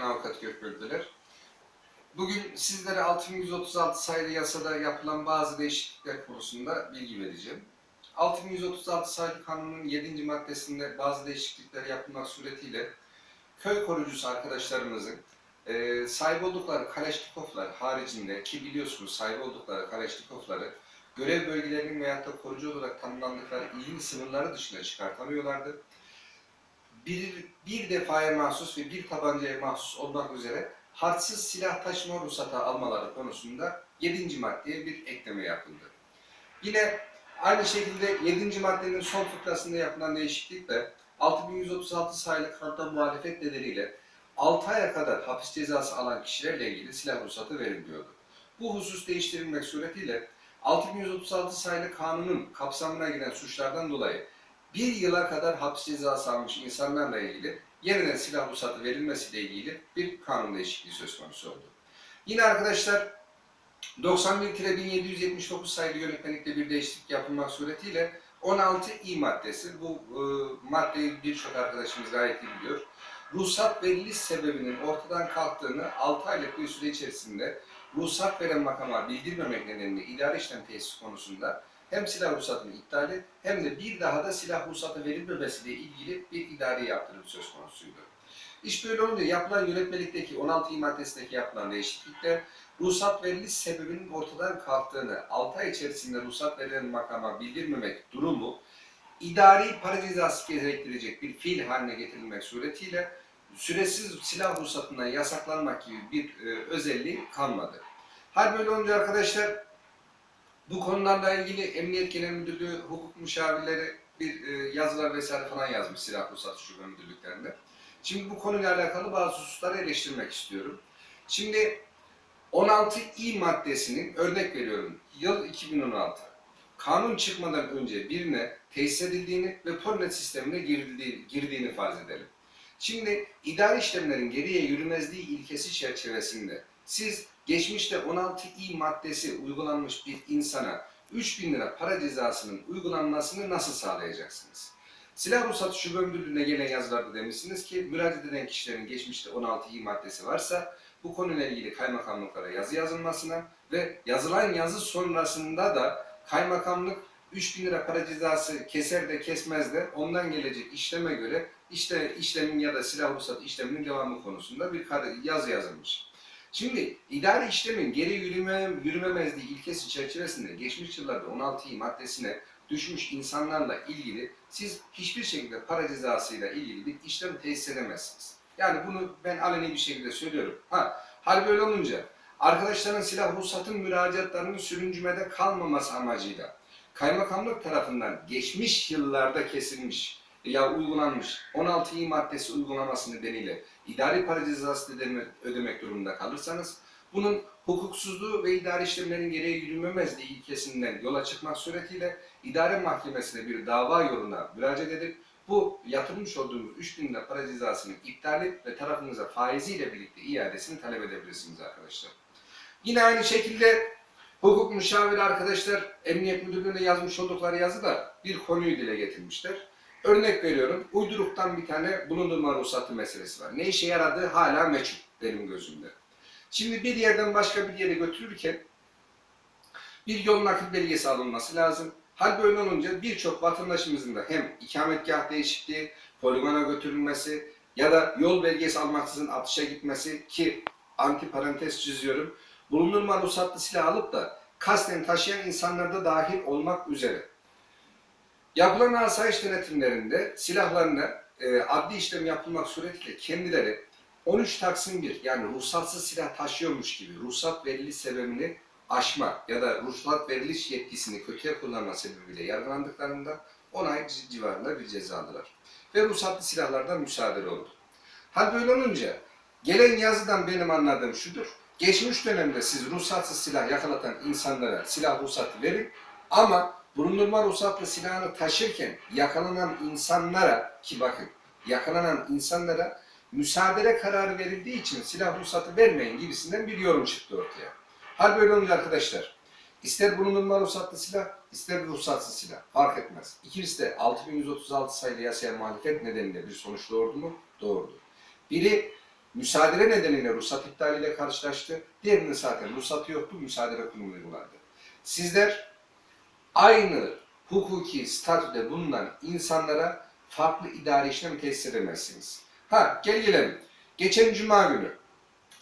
Ben avukat Gökböldüler. Bugün sizlere 6136 sayılı yasada yapılan bazı değişiklikler konusunda bilgi vereceğim. 6136 sayılı kanunun 7. maddesinde bazı değişiklikler yapılmak suretiyle köy koruyucusu arkadaşlarımızın e, sahip oldukları Kaleşnikovlar haricinde ki biliyorsunuz sahip oldukları Kaleşnikovları görev bölgelerinin veyahut da koruyucu olarak tanımlandıkları ilin sınırları dışına çıkartamıyorlardı. Bir, bir defaya mahsus ve bir tabancaya mahsus olmak üzere harçsız silah taşıma ruhsatı almaları konusunda 7. maddeye bir ekleme yapıldı. Yine aynı şekilde 7. maddenin son fıkrasında yapılan değişiklikle 6136 sayılı kanunda muhalefet nedeniyle 6 aya kadar hapis cezası alan kişilerle ilgili silah ruhsatı veriliyordu. Bu husus değiştirilmek suretiyle 6136 sayılı kanunun kapsamına giren suçlardan dolayı bir yıla kadar hapis cezası almış insanlarla ilgili yeniden silah ruhsatı verilmesiyle ilgili bir kanun değişikliği söz konusu oldu. Yine arkadaşlar 91-1779 sayılı yönetmelikte bir değişiklik yapılmak suretiyle 16 i maddesi, bu e, maddeyi birçok arkadaşımız gayet iyi biliyor. Ruhsat veriliş sebebinin ortadan kalktığını 6 aylık bir süre içerisinde ruhsat veren makama bildirmemek nedeniyle idari işlem tesis konusunda hem silah ruhsatını iptali hem de bir daha da silah ruhsatı verilmemesiyle ilgili bir idari yaptırım söz konusuydu. İş böyle olunca yapılan yönetmelikteki 16 maddesindeki yapılan değişiklikler ruhsat veriliş sebebinin ortadan kalktığını 6 ay içerisinde ruhsat verilen makama bildirmemek durumu idari para cezası gerektirecek bir fiil haline getirilmek suretiyle süresiz silah ruhsatından yasaklanmak gibi bir e, özelliği kalmadı. Hal böyle olunca arkadaşlar bu konularla ilgili Emniyet Genel Müdürlüğü hukuk müşavirleri bir e, yazılar vesaire falan yazmış silah ruhsatı şube müdürlüklerinde. Şimdi bu konuyla alakalı bazı hususları eleştirmek istiyorum. Şimdi 16 i maddesinin örnek veriyorum yıl 2016. Kanun çıkmadan önce birine tesis edildiğini ve Pornet sistemine girildiği, girdiğini farz edelim. Şimdi idari işlemlerin geriye yürümezliği ilkesi çerçevesinde siz geçmişte 16 i maddesi uygulanmış bir insana 3000 lira para cezasının uygulanmasını nasıl sağlayacaksınız? Silah Ruhsatı Şube Müdürlüğü'ne gelen yazılarda demişsiniz ki müracaat eden kişilerin geçmişte 16 i maddesi varsa bu konuyla ilgili kaymakamlıklara yazı yazılmasına ve yazılan yazı sonrasında da kaymakamlık 3000 lira para cezası keser de kesmez de ondan gelecek işleme göre işte işlemin ya da silah ruhsatı işleminin devamı konusunda bir yazı yazılmış. Şimdi idari işlemin geri yürüme, yürümemezliği ilkesi çerçevesinde geçmiş yıllarda 16 maddesine düşmüş insanlarla ilgili siz hiçbir şekilde para cezasıyla ilgili bir işlem tesis edemezsiniz. Yani bunu ben aleni bir şekilde söylüyorum. Ha, hal böyle olunca arkadaşların silah ruhsatın müracaatlarının sürüncümede kalmaması amacıyla kaymakamlık tarafından geçmiş yıllarda kesilmiş ya uygulanmış 16 i maddesi uygulaması nedeniyle idari para cezası ödemek, ödemek durumunda kalırsanız bunun hukuksuzluğu ve idari işlemlerin gereği yürümemezliği ilkesinden yola çıkmak suretiyle idare mahkemesine bir dava yoluna müracaat edip bu yatırmış olduğunuz 3000 lira para cezasını iptali ve tarafınıza faiziyle birlikte iadesini talep edebilirsiniz arkadaşlar. Yine aynı şekilde hukuk müşaviri arkadaşlar Emniyet Müdürlüğü'ne yazmış oldukları yazıda bir konuyu dile getirmişler. Örnek veriyorum, uyduruktan bir tane bulundurma ruhsatı meselesi var. Ne işe yaradığı hala meçhul benim gözümde. Şimdi bir yerden başka bir yere götürürken bir yol nakil belgesi alınması lazım. Hal böyle olunca birçok vatandaşımızın da hem ikametgah değişikliği, poligona götürülmesi ya da yol belgesi almaksızın atışa gitmesi ki anti parantez çiziyorum. Bulundurma ruhsatlı silah alıp da kasten taşıyan insanlarda dahil olmak üzere Yapılan asayiş denetimlerinde silahlarına e, adli işlem yapılmak suretiyle kendileri 13 Taksim 1 yani ruhsatsız silah taşıyormuş gibi ruhsat veriliş sebebini aşma ya da ruhsat veriliş yetkisini kötüye kullanma sebebiyle yargılandıklarında 10 ay civarında bir ceza aldılar. Ve ruhsatlı silahlardan müsaade oldu. Hal böyle olunca gelen yazıdan benim anladığım şudur. Geçmiş dönemde siz ruhsatsız silah yakalatan insanlara silah ruhsatı verin ama bulundurma ruhsatlı silahını taşırken yakalanan insanlara ki bakın yakalanan insanlara müsaade kararı verildiği için silah ruhsatı vermeyin gibisinden bir yorum çıktı ortaya. Hal böyle olunca arkadaşlar ister bulundurma ruhsatlı silah ister ruhsatsız silah fark etmez. İkisi de 6136 sayılı yasaya muhalefet nedeniyle bir sonuç doğurdu mu? Doğurdu. Biri müsaade nedeniyle ruhsat iptaliyle karşılaştı. Diğerinin zaten ruhsatı yoktu, müsaade kurumu uygulandı. Sizler aynı hukuki statüde bulunan insanlara farklı idari işlem tesis edemezsiniz. Ha gel gelelim. Geçen cuma günü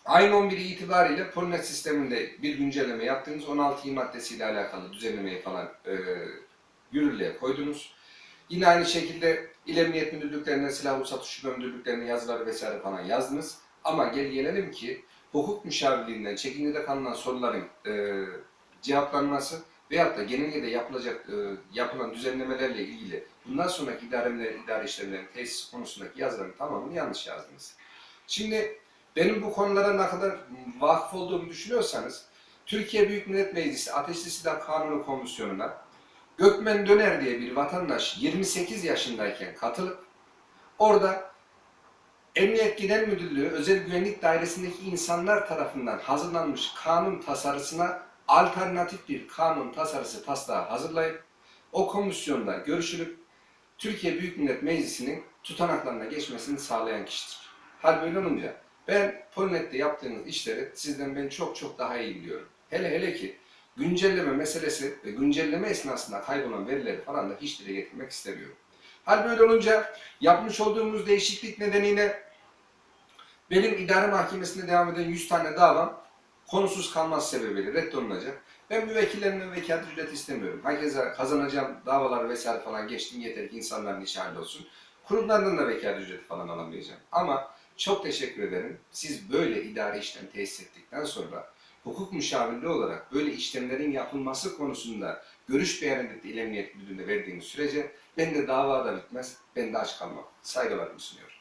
ayın 11'i itibariyle Polinet sisteminde bir güncelleme yaptınız. 16 maddesiyle alakalı düzenlemeyi falan e, yürürlüğe koydunuz. Yine aynı şekilde İl Emniyet Müdürlüklerine, Silah Ruhsatı Şube Müdürlüklerine yazıları vesaire falan yazdınız. Ama gel gelelim ki hukuk müşavirliğinden çekincede kalınan soruların e, cevaplanması veyahut da genellikle yapılacak e, yapılan düzenlemelerle ilgili bundan sonraki idareler, idare işlemlerin tesis konusundaki yazıların tamamını yanlış yazdınız. Şimdi benim bu konulara ne kadar vakıf olduğumu düşünüyorsanız Türkiye Büyük Millet Meclisi Ateşli Silah Kanunu Komisyonu'na Gökmen Döner diye bir vatandaş 28 yaşındayken katılıp orada Emniyet Genel Müdürlüğü Özel Güvenlik Dairesi'ndeki insanlar tarafından hazırlanmış kanun tasarısına alternatif bir kanun tasarısı taslağı hazırlayıp o komisyonda görüşülüp Türkiye Büyük Millet Meclisi'nin tutanaklarına geçmesini sağlayan kişidir. Hal böyle olunca ben Polnet'te yaptığınız işleri sizden ben çok çok daha iyi biliyorum. Hele hele ki güncelleme meselesi ve güncelleme esnasında kaybolan verileri falan da hiç dile getirmek istemiyorum. Hal böyle olunca yapmış olduğumuz değişiklik nedeniyle benim idare mahkemesinde devam eden 100 tane davam konusuz kalmaz sebebiyle reddolunacak. Ben müvekkillerimden vekalet ücreti istemiyorum. Herkese kazanacağım davalar vesaire falan geçtim yeter ki insanların işi hallolsun. Kurumlardan da vekalet ücreti falan alamayacağım. Ama çok teşekkür ederim. Siz böyle idare işlem tesis ettikten sonra hukuk müşavirliği olarak böyle işlemlerin yapılması konusunda görüş beyanı İl Emniyet Müdürlüğü'nde verdiğiniz sürece ben de davada bitmez, ben de aç kalmam. Saygılarımı sunuyorum.